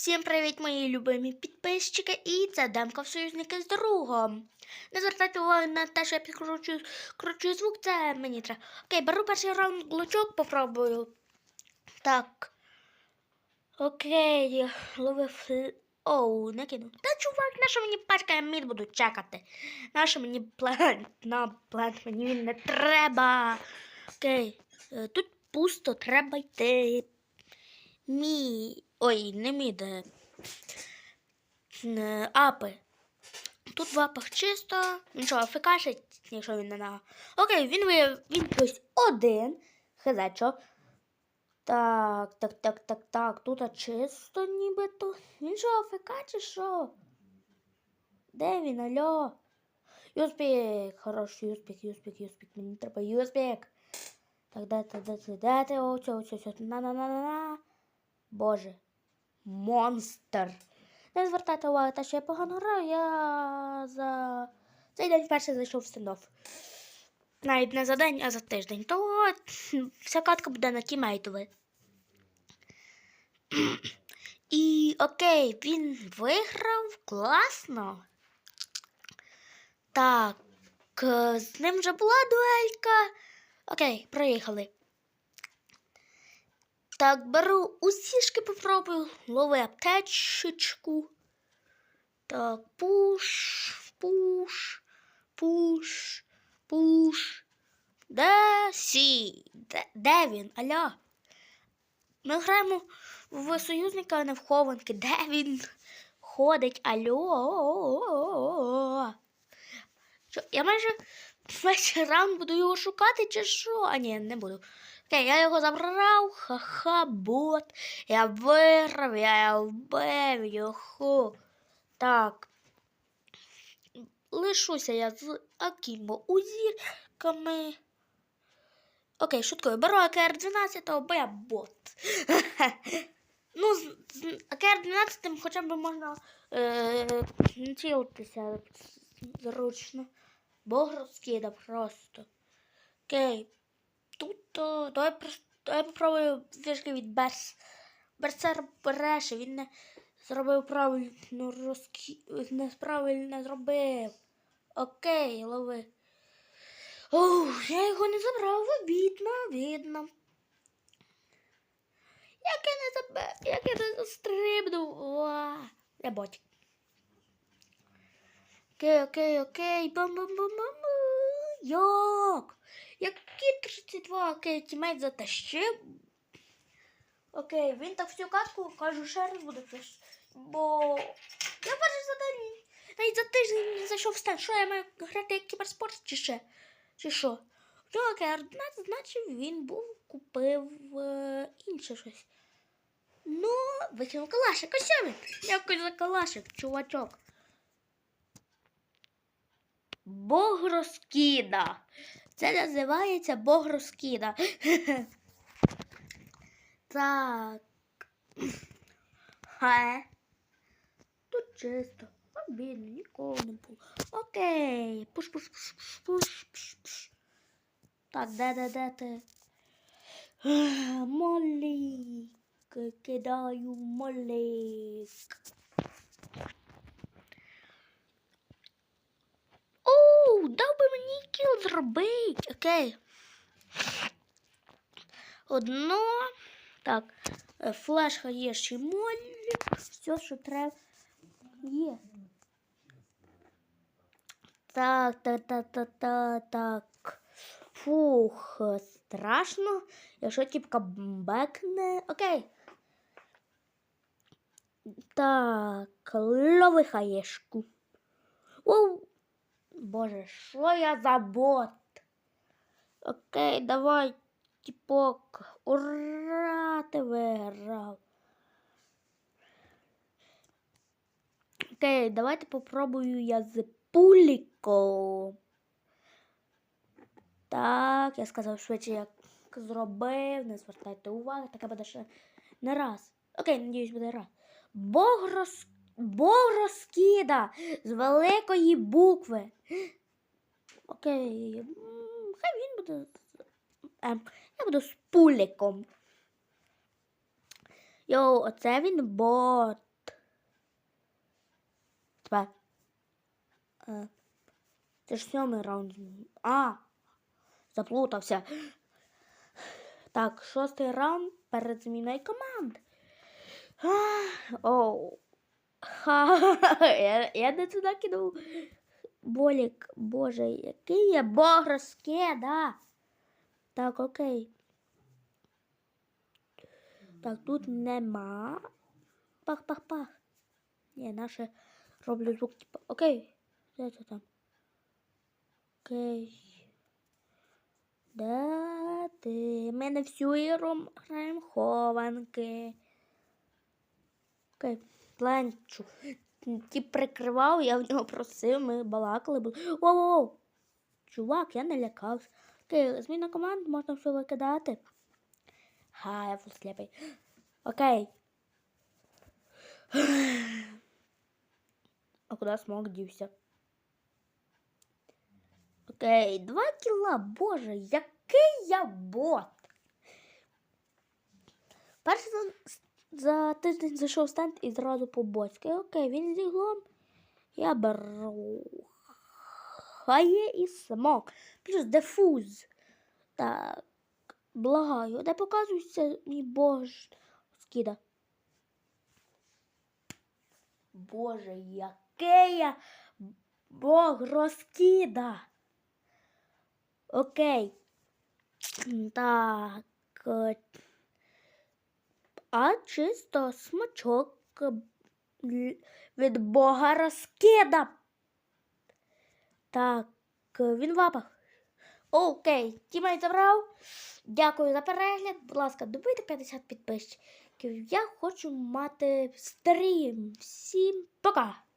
Всім привіт, мої любимі підписчики, і це Демка в союзники з другом. Не звертайте увагу на те, що я підкручую кручую звук, це мені треба. Окей, беру перший раунд блочок, попробую. Так. Окей, ловив. Оу, не кину. Та чувак, на що мені пачка, я мід буду чекати. На що мені плент? На плент мені він не треба. Окей, е, тут пусто, треба йти. Мі. Ой, не міде. Апи. Тут в апах чисто. Він що, фікашить, якщо він не на. Окей, він вияв... він ось один. Хизечо. Так, так, так, так, так. Тут чисто нібито. Він що, АФК що? Де він, альо? Юспік, хороший юспік, юспік, юспік. Мені треба юспік. Так, де ти, де ти, де ти? Оце, оце, оце. На-на-на-на-на. Боже. Монстр. Не звертайте увагу, те, що я погано граю, я за цей день вперше зайшов в стендоф. Навіть не за день, а за тиждень. То вся катка буде на тімейтове. І окей, він виграв класно. Так, з ним вже була дуелька. Окей, проїхали. Так, беру усішки попробую. Лови аптечечку. Так, пуш, пуш, пуш, пуш. Де сі? Де, де він? Аля? Ми граємо в союзника, а не в хованки. Де він ходить? Алло. Що, я майже весь раунд буду його шукати, чи що? А ні, не буду. Окей, я його забрав, ха-ха, бот. Я виграв, я вбив, його. Так. Лишуся я з Акімбо узірками. Окей, шуткою, беру АКР-12, бо я бот. ну, з АКР-12 хоча б можна е, цілитися зручно. Бог розкида просто. Окей. Тут то, давай, прос- давай попробую фішки від Берс. Берсер бреше, він не зробив правильно розкі... правильно зробив. Окей, лови. Оу, я його не забрав, обідно, обідно. Як я не забив, як я не застрибнув. Уа. Я ботик. Окей, окей, окей. Бам-бам-бам-бам. Як? Які 32 окей, тімейт затащив? Окей, він так всю катку, кажу, ще раз буде фіш. Бо я перший за навіть за тиждень не зайшов в стан. Що я маю грати як кіберспорт чи ще? Чи що? Ну, окей, 11, значить він був, купив е, інше щось. Ну, викинув калашик, що він? Дякую за калашик, чувачок. Бог розкида. Це називається Бог розкида. так. Хе. Тут чисто. Обідно, нікого не було. Окей. Пуш, пуш, пуш, пуш, пуш, пуш, пуш. Так, де, де, де ти? Молік. Кидаю молік. Оу, дав би мені кіл зробити. Окей. Одно. Так. е, Флешка є ще молі. Все, що треба. Є. Так, так, так, так, так, так. Фух, страшно. Якщо типка бекне. Окей. Так, лови хаєшку. Оу. Боже, що я за бот? Окей, давай, тіпок. Ура, ти виграв. Окей, давайте попробую я з пуліком. Так, я сказав швидше, як зробив. Не звертайте уваги, таке буде ще не раз. Окей, надіюсь, буде раз. Бог роз... Бог розкида з великої букви. Окей. Хай він буде. Ем, я буду з пуліком. Йоу, оце він бот. Тепер. Е, Це ж сьомий раунд. А! Заплутався. Так, шостий раунд перед зміною команд. Оу. Ха, я, не туди кинув. Болік, боже, який я бог розкида. Так, окей. Так, тут нема. Пах-пах-пах. Ні, наше роблю звук, типа. Окей. Де це там? Окей. Де ти? Ми не всю ігру граємо хованки. Окей. Планчу. Ті прикривав, я в нього просив, ми балакали. Воу-воу! Чувак, я не лякався. Окей, зміна команд, можна все викидати. Ха, я був сліпий. Окей. А куди смог дівся? Окей, два кіла, боже, який я бот. Перший за, тиждень зайшов стенд і зразу по боцьки. Окей, він з іглом. Я беру. Хає і смок. Плюс дефуз. Так. Благаю, де показується мій бож скида. Боже, який я бог розкида. Окей. Так. А чисто смачок від бога розкида. Так, він в. Окей, Тімей забрав. Дякую за перегляд. Будь ласка, добийте 50 підписчиків. Я хочу мати стрім. Всім пока!